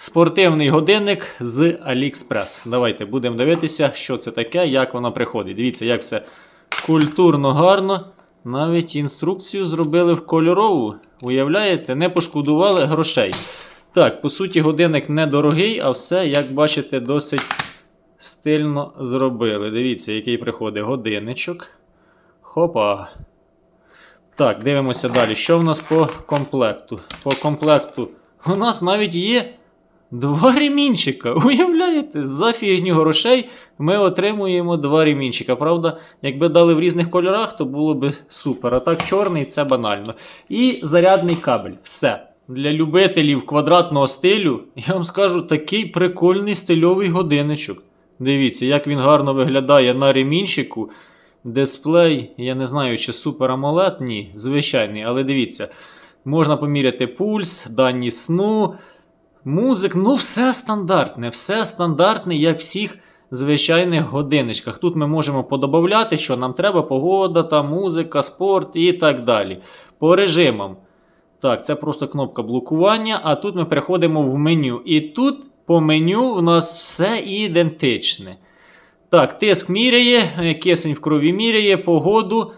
спортивний годинник з AliExpress. Давайте будемо дивитися, що це таке, як воно приходить. Дивіться, як все культурно, гарно. Навіть інструкцію зробили в кольорову. Уявляєте, не пошкодували грошей. Так, по суті, годинник недорогий, а все, як бачите, досить стильно зробили. Дивіться, який приходить годинничок. Хопа. Так, дивимося далі. Що в нас по комплекту? По комплекту у нас навіть є два ремінчика. Уявляєте, за фігню грошей ми отримуємо два ремінчика. Правда, якби дали в різних кольорах, то було б супер. А так, чорний це банально. І зарядний кабель. Все. Для любителів квадратного стилю, я вам скажу, такий прикольний стильовий годинничок. Дивіться, як він гарно виглядає на ремінчику. Дисплей, я не знаю, чи Super AMOLED, ні, звичайний, але дивіться, можна поміряти пульс, дані сну, музик, ну все стандартне, все стандартне, як всіх звичайних годинничках. Тут ми можемо подобавляти, що нам треба, погода, та музика, спорт і так далі. По режимам. Так, це просто кнопка блокування, а тут ми переходимо в меню. І тут по меню в нас все ідентичне. Так, тиск міряє, кисень в крові міряє, погоду.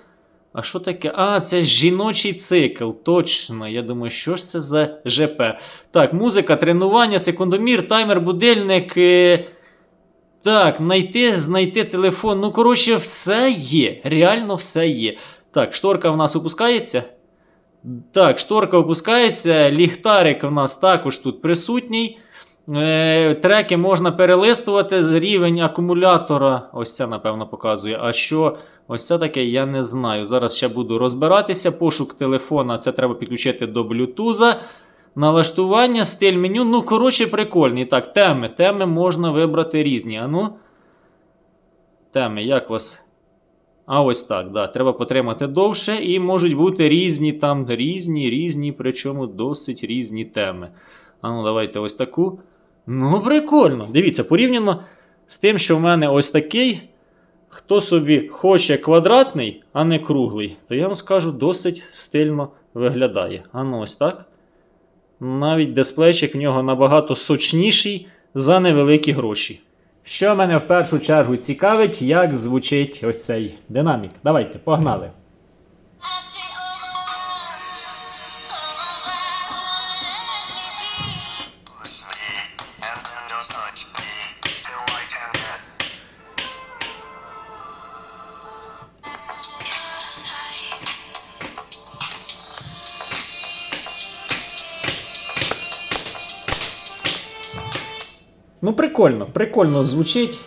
А що таке? А, це жіночий цикл. Точно. Я думаю, що ж це за ЖП? Так, музика, тренування, секундомір, таймер, будильник. е, Так, знайти, знайти телефон. Ну, коротше, все є. Реально все є. Так, шторка в нас опускається. Так, шторка опускається. Ліхтарик в нас також тут присутній. Е, треки можна перелистувати. Рівень акумулятора. Ось це, напевно, показує. А що ось це таке, я не знаю. Зараз ще буду розбиратися. Пошук телефона. Це треба підключити до Bluetooth. Налаштування, стиль меню. Ну, коротше, прикольний. Так, теми. Теми можна вибрати різні. А ну. Теми, як вас. А ось так, да. Треба потримати довше, і можуть бути різні там, різні, різні, причому досить різні теми. А ну, давайте ось таку. Ну, прикольно. Дивіться, порівняно з тим, що в мене ось такий. Хто собі хоче квадратний, а не круглий, то я вам скажу, досить стильно виглядає. А ну ось так. Навіть дисплейчик в нього набагато сочніший за невеликі гроші. Що мене в першу чергу цікавить, як звучить ось цей динамік. Давайте, погнали. Ну, прикольно, прикольно звучить.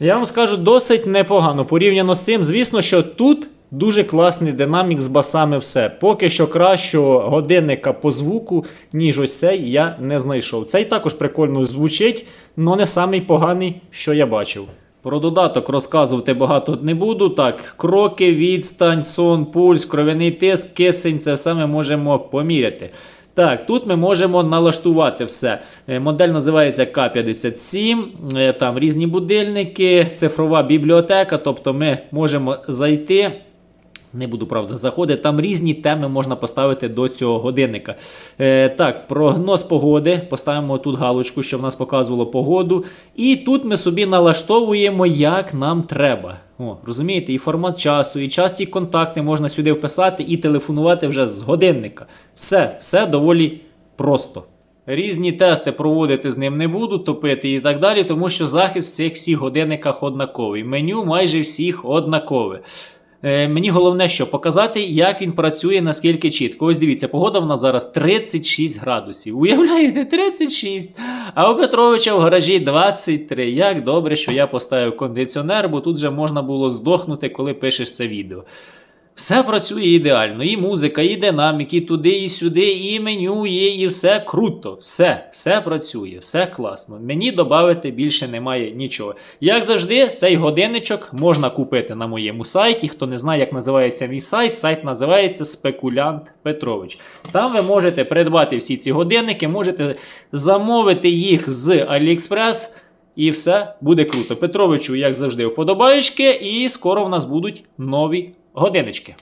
Я вам скажу досить непогано порівняно з цим. Звісно, що тут дуже класний динамік з басами все. Поки що кращого годинника по звуку, ніж ось цей, я не знайшов. Цей також прикольно звучить, але не самий поганий, що я бачив. Про додаток розказувати багато не буду. Так, кроки, відстань, сон, пульс, кров'яний тиск, кисень це все ми можемо поміряти. Так, тут ми можемо налаштувати все. Е, Модель називається К57, е, там різні будильники, цифрова бібліотека, тобто ми можемо зайти. Не буду правда заходити. Там різні теми можна поставити до цього годинника. Е, так, прогноз погоди. Поставимо тут галочку, щоб в нас показувало погоду. І тут ми собі налаштовуємо, як нам треба. О, розумієте, і формат часу, і часті контакти можна сюди вписати і телефонувати вже з годинника. Все, все доволі просто. Різні тести проводити з ним не буду, топити і так далі, тому що захист в цих всіх годинниках однаковий. Меню майже всіх однакове. Е, мені головне, що показати, як він працює, наскільки чітко. Ось дивіться, погода в нас зараз 36 градусів. Уявляєте, 36. А у Петровича в гаражі 23. Як добре, що я поставив кондиціонер, бо тут вже можна було здохнути, коли пишеш це відео. Все працює ідеально. І музика, і динамік, і туди, і сюди, і меню є, і все круто. Все, все працює, все класно. Мені додати більше немає нічого. Як завжди, цей годинничок можна купити на моєму сайті. Хто не знає, як називається мій сайт, сайт називається Спекулянт Петрович. Там ви можете придбати всі ці годинники, можете замовити їх з AliExpress. І все буде круто. Петровичу, як завжди, вподобаєчки, і скоро в нас будуть нові годиночки.